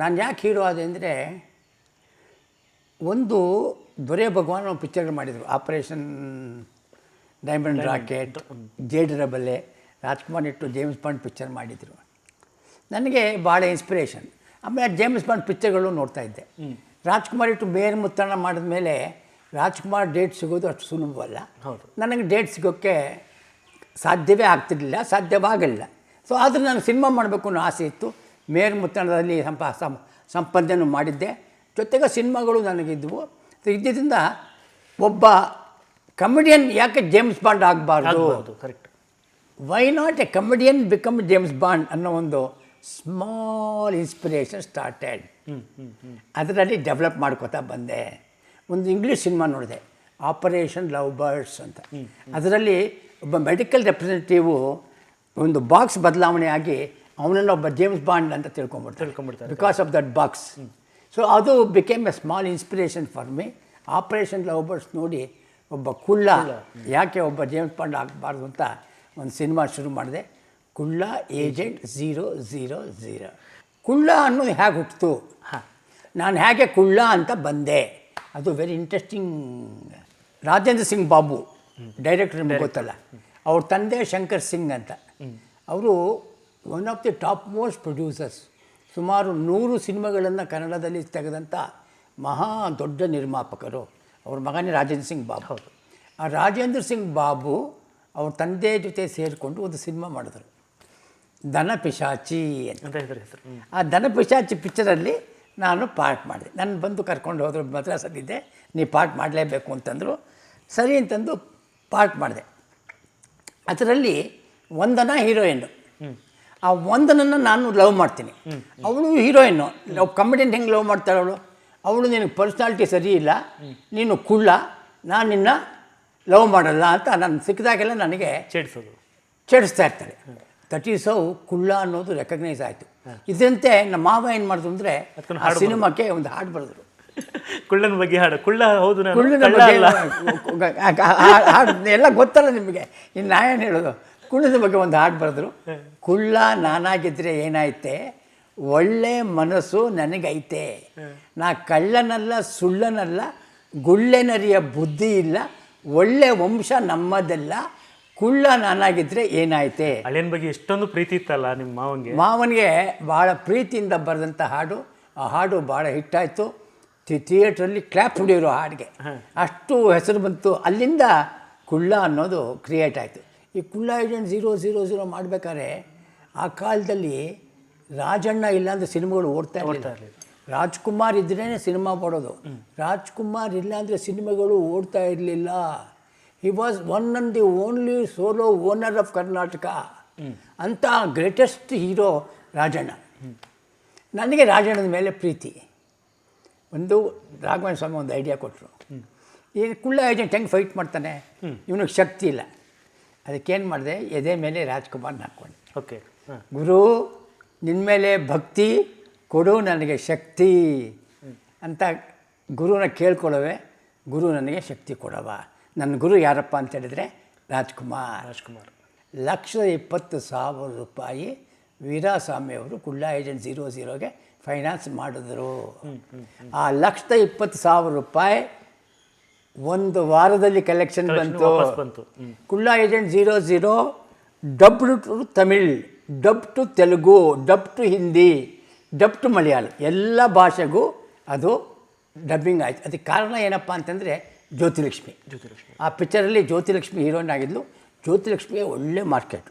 ನಾನು ಯಾಕೆ ಹೀರೋ ಆದೆ ಅಂದರೆ ಒಂದು ದೊರೆ ಭಗವಾನ್ ಒಂದು ಪಿಕ್ಚರ್ ಮಾಡಿದರು. ಆಪರೇಷನ್ ಡೈಮಂಡ್ ರಾಕೆಟ್ ಜೇಡ್ ರಬಲ್ಲೆ ರಾಜ್ಕುಮಾರ್ ಇಟ್ಟು ಜೇಮ್ಸ್ ಬಾಂಡ್ ಪಿಕ್ಚರ್ ಮಾಡಿದರು. ನನಗೆ ಭಾಳ ಇನ್ಸ್ಪಿರೇಷನ್. ಆಮೇಲೆ ಜೇಮ್ಸ್ ಬಾಂಡ್ ಪಿಕ್ಚರ್ಗಳು ನೋಡ್ತಾ ಇದ್ದೆ. ರಾಜ್ಕುಮಾರ್ ಇಟ್ಟು ಬೇರೆ ಮುತ್ತಣ್ಣ ಮಾಡಿದ ಮೇಲೆ ರಾಜ್ಕುಮಾರ್ ಡೇಟ್ ಸಿಗೋದು ಅಷ್ಟು ಸುಲಭವಲ್ಲ. ನನಗೆ ಡೇಟ್ ಸಿಗೋಕ್ಕೆ ಸಾಧ್ಯವೇ ಆಗ್ತಿರ್ಲಿಲ್ಲ ಸಾಧ್ಯವಾಗಲಿಲ್ಲ. ಸೊ ಆದರೆ ನಾನು ಸಿನಿಮಾ ಮಾಡಬೇಕು ಅನ್ನೋ ಆಸೆ ಇತ್ತು. ಮೇರ್ ಮುತ್ತಣ್ಣದಲ್ಲಿ ಸಂಪ ಸಂ ಸಂಪಾದನೆ ಮಾಡಿದ್ದೆ. ಜೊತೆಗೆ ಸಿನಿಮಾಗಳು ನನಗಿದ್ದವು ಇದ್ದಿದ್ದರಿಂದ ಒಬ್ಬ ಕಮಿಡಿಯನ್ ಯಾಕೆ ಜೇಮ್ಸ್ ಬಾಂಡ್ ಆಗಬಾರ್ದು? Correct why not a comedian become James Bond ಅನ್ನೋ ಒಂದು ಸ್ಮಾಲ್ ಇನ್ಸ್ಪಿರೇಷನ್ ಸ್ಟಾರ್ಟೆಡ್ ಅದರಲ್ಲಿ ಡೆವಲಪ್ ಮಾಡ್ಕೋತಾ ಬಂದೆ. ಒಂದು ಇಂಗ್ಲೀಷ್ ಸಿನಿಮಾ ನೋಡಿದೆ. ಆಪರೇಷನ್ ಲವ್ ಬರ್ಡ್ಸ್ ಅಂತ ಅದರಲ್ಲಿ ಒಬ್ಬ ಮೆಡಿಕಲ್ ರೆಪ್ರೆಸೆಂಟೇಟಿವು ಒಂದು ಬಾಕ್ಸ್ ಬದಲಾವಣೆ ಆಗಿ ಅವನನ್ನು ಒಬ್ಬ ಜೇಮ್ಸ್ ಬಾಂಡ್ ಅಂತ ತಿಳ್ಕೊಂಬಿಡ್ತಾರೆ ತಿಳ್ಕೊಂಬಿಡ್ತಾರೆ. Because of that box so ಅದು became a small inspiration for me operation love birds ನೋಡಿ ಒಬ್ಬ ಕುಳ್ಳ. ಯಾಕೆ ಒಬ್ಬ ಜೇಮ್ಸ್ ಬಾಂಡ್ ಆಗಬಾರ್ದು ಅಂತ ಒಂದು ಸಿನಿಮಾ ಶುರು ಮಾಡಿದೆ. ಕುಳ್ಳ ಏಜೆಂಟ್ ಝೀರೋ ಝೀರೋ ಝೀರೋ. ಕುಳ್ಳ ಅನ್ನೋದು ಹೇಗೆ ಹುಟ್ಟಿತು ನಾನು ಹೇಗೆ ಕುಳ್ಳ ಅಂತ ಬಂದೆ. ಅದು very interesting Rajendra Singh Babu. Director ನಿಮ್ಗೆ ಗೊತ್ತಲ್ಲ. ಅವ್ರ ತಂದೆ ಶಂಕರ್ ಸಿಂಗ್ ಅಂತ. ಅವರು one of the top most producers ಸುಮಾರು ನೂರು ಸಿನಿಮಾಗಳನ್ನು ಕನ್ನಡದಲ್ಲಿ ತೆಗೆದಂಥ ಮಹಾ ದೊಡ್ಡ ನಿರ್ಮಾಪಕರು. ಅವ್ರ ಮಗನೇ ರಾಜೇಂದ್ರ ಸಿಂಗ್ ಬಾಬು. ಆ ರಾಜೇಂದ್ರ ಸಿಂಗ್ ಬಾಬು ಅವ್ರ ತಂದೆ ಜೊತೆ ಸೇರಿಕೊಂಡು ಒಂದು ಸಿನಿಮಾ ಮಾಡಿದ್ರು. ದನ ಪಿಶಾಚಿ ಅಂತ. ಹೆಸರು. ಆ ದನ ಪಿಶಾಚಿ ಪಿಕ್ಚರಲ್ಲಿ ನಾನು ಪಾರ್ಟ್ ಮಾಡಿದೆ. ನಾನು ಬಂದು ಕರ್ಕೊಂಡು ಹೋದ್ರು ಮದ್ರಾಸಲ್ಲಿದ್ದೆ ನೀವು ಪಾರ್ಟ್ ಮಾಡಲೇಬೇಕು ಅಂತಂದರು. ಸರಿ ಅಂತಂದು ಪಾರ್ಟ್ ಮಾಡಿದೆ. ಅದರಲ್ಲಿ ಒಂದನ ಹೀರೋಯಿನ್ನು ಆ ಒಂದನನ್ನು ನಾನು ಲವ್ ಮಾಡ್ತೀನಿ ಅವಳು ಹೀರೋಯಿನ್ನು ಲವ್ ಕಾಮಿಡಿಯನ್ ಹೆಂಗೆ ಲವ್ ಮಾಡ್ತಾಳೆ ಅವಳು ಅವಳು ನಿನಗೆ ಪರ್ಸ್ನಾಲಿಟಿ ಸರಿ ಇಲ್ಲ ನೀನು ಕುಳ್ಳ ನಾನು ನಿನ್ನ ಲವ್ ಮಾಡಲ್ಲ ಅಂತ ನಾನು ಸಿಕ್ಕಿದಾಗೆಲ್ಲ ನನಗೆ ಚೇಡಿಸೋದು ಚೇಡಿಸ್ತಾ ಇರ್ತಾರೆ ದಟ್ ಈಸ್ ಹೌ ಕುಳ್ಳ ಅನ್ನೋದು ರೆಕಗ್ನೈಸ್ ಆಯಿತು ಇದಂತೆ ನಮ್ಮ ಮಾವ ಏನು ಮಾಡಿದ್ರು ಅಂದರೆ ಆ ಸಿನಿಮಾಕ್ಕೆ ಒಂದು ಹಾಡು ಬರೆದ್ರು ಕುಳ್ಳನ ಬಗ್ಗೆ ಹಾಡು ಕುಳ್ಳ ಹೌದು ಕುಳ್ಳಿನ ಹಾಡು ಎಲ್ಲ ಗೊತ್ತಲ್ಲ ನಿಮಗೆ ಇನ್ನು ನಾ ಏನು ಹೇಳೋದು ಕುಳ್ಳದ ಬಗ್ಗೆ ಒಂದು ಹಾಡು ಬರೆದ್ರು. ಕುಳ್ಳ ನಾನಾಗಿದ್ರೆ ಏನಾಯ್ತೆ? ಒಳ್ಳೆ ಮನಸ್ಸು ನನಗೈತೆ. ನಾ ಕಳ್ಳನಲ್ಲ ಸುಳ್ಳನಲ್ಲ ಗುಳ್ಳೆನರಿಯ ಬುದ್ಧಿ ಇಲ್ಲ ಒಳ್ಳೆ ವಂಶ ನಮ್ಮದೆಲ್ಲ ಕುಳ್ಳ ನಾನಾಗಿದ್ದರೆ ಏನಾಯ್ತೆ? ಹಳೆಯ ಬಗ್ಗೆ ಎಷ್ಟೊಂದು ಪ್ರೀತಿ ಇತ್ತಲ್ಲ ನಿಮ್ಮ ಮಾವನಿಗೆ. ಮಾವನಿಗೆ ಭಾಳ ಪ್ರೀತಿಯಿಂದ ಬರೆದಂಥ ಹಾಡು. ಆ ಹಾಡು ಭಾಳ ಹಿಟ್ಟಾಯಿತು. ಥಿಯೇಟ್ರಲ್ಲಿ ಕ್ಲ್ಯಾಪ್ ಹೊಡಿಯೋರು ಹಾಡಿಗೆ. ಅಷ್ಟು ಹೆಸರು ಬಂತು. ಅಲ್ಲಿಂದ ಕುಳ್ಳ ಅನ್ನೋದು ಕ್ರಿಯೇಟ್ ಆಯಿತು. ಈ ಕುಳ್ಳ ಏಜೆಂಟ್ ಝೀರೋ ಝೀರೋ ಝೀರೋ ಮಾಡಬೇಕಾದ್ರೆ ಆ ಕಾಲದಲ್ಲಿ ರಾಜಣ್ಣ ಇಲ್ಲಾಂದ್ರೆ ಸಿನಿಮಾಗಳು ಓಡ್ತಾ ಇರಲಿಲ್ಲ. ರಾಜ್ಕುಮಾರ್ ಇದ್ರೇ ಸಿನಿಮಾ ಮಾಡೋದು. ರಾಜ್ಕುಮಾರ್ ಇಲ್ಲಾಂದರೆ ಸಿನಿಮಾಗಳು ಓಡ್ತಾ ಇರಲಿಲ್ಲ. He was one on the only solo owner of Karnataka ಅಂತ ಗ್ರೇಟೆಸ್ಟ್ ಹೀರೋ ರಾಜಣ್ಣ. ನನಗೆ ರಾಜಣ್ಣನ ಮೇಲೆ ಪ್ರೀತಿ. ಒಂದು ರಾಘವೇಂದ್ರ ಸ್ವಾಮಿ ಒಂದು ಐಡಿಯಾ ಕೊಟ್ಟರು ಈ ಕುಳ್ಳ ಏಜೆಂಟ್ ಹೆಂಗೆ ಫೈಟ್ ಮಾಡ್ತಾನೆ? ಇವನಿಗೆ ಶಕ್ತಿ ಇಲ್ಲ. ಅದಕ್ಕೇನು ಮಾಡಿದೆ ಎದೆ ಮೇಲೆ ರಾಜ್ಕುಮಾರ್ನ ಹಾಕ್ಕೊಂಡೆ. ಓಕೆ. ಗುರು ನಿನ್ನ ಮೇಲೆ ಭಕ್ತಿ ಕೊಡು ನನಗೆ ಶಕ್ತಿ ಅಂತ ಗುರುನ ಕೇಳ್ಕೊಳ್ಳೋವೆ ಗುರು ನನಗೆ ಶಕ್ತಿ ಕೊಡವ ನನ್ನ ಗುರು ಯಾರಪ್ಪ ಅಂತ ಹೇಳಿದರೆ ರಾಜ್ಕುಮಾರ್. ರಾಜ್ಕುಮಾರ್. ಲಕ್ಷದ ಇಪ್ಪತ್ತು ಸಾವಿರ ರೂಪಾಯಿ ವೀರಾಸ್ವಾಮಿ ಅವರು ಕುಳ್ಳಾ ಏಜೆಂಟ್ ಝೀರೋ ಝೀರೋಗೆ ಫೈನಾನ್ಸ್ ಮಾಡಿದ್ರು. ಆ ಲಕ್ಷದ ಇಪ್ಪತ್ತು ಸಾವಿರ ರೂಪಾಯಿ ಒಂದು ವಾರದಲ್ಲಿ ಕಲೆಕ್ಷನ್ ಬಂತು. ಬಂತು. Kulla agent zero zero dub to Tamil dub to Telugu dub to Hindi dub to Malayalam. ಎಲ್ಲ ಭಾಷೆಗೂ ಅದು ಡಬ್ಬಿಂಗ್ ಆಯಿತು. ಅದಕ್ಕೆ ಕಾರಣ ಏನಪ್ಪ ಅಂತಂದರೆ ಜ್ಯೋತಿಲಕ್ಷ್ಮಿ. ಜ್ಯೋತಿಲಕ್ಷ್ಮಿ. ಆ ಪಿಕ್ಚರಲ್ಲಿ ಜ್ಯೋತಿಲಕ್ಷ್ಮಿ ಹೀರೋಯಿನ್ ಆಗಿದ್ಲು. ಜ್ಯೋತಿಲಕ್ಷ್ಮಿಗೆ ಒಳ್ಳೆ ಮಾರ್ಕೆಟ್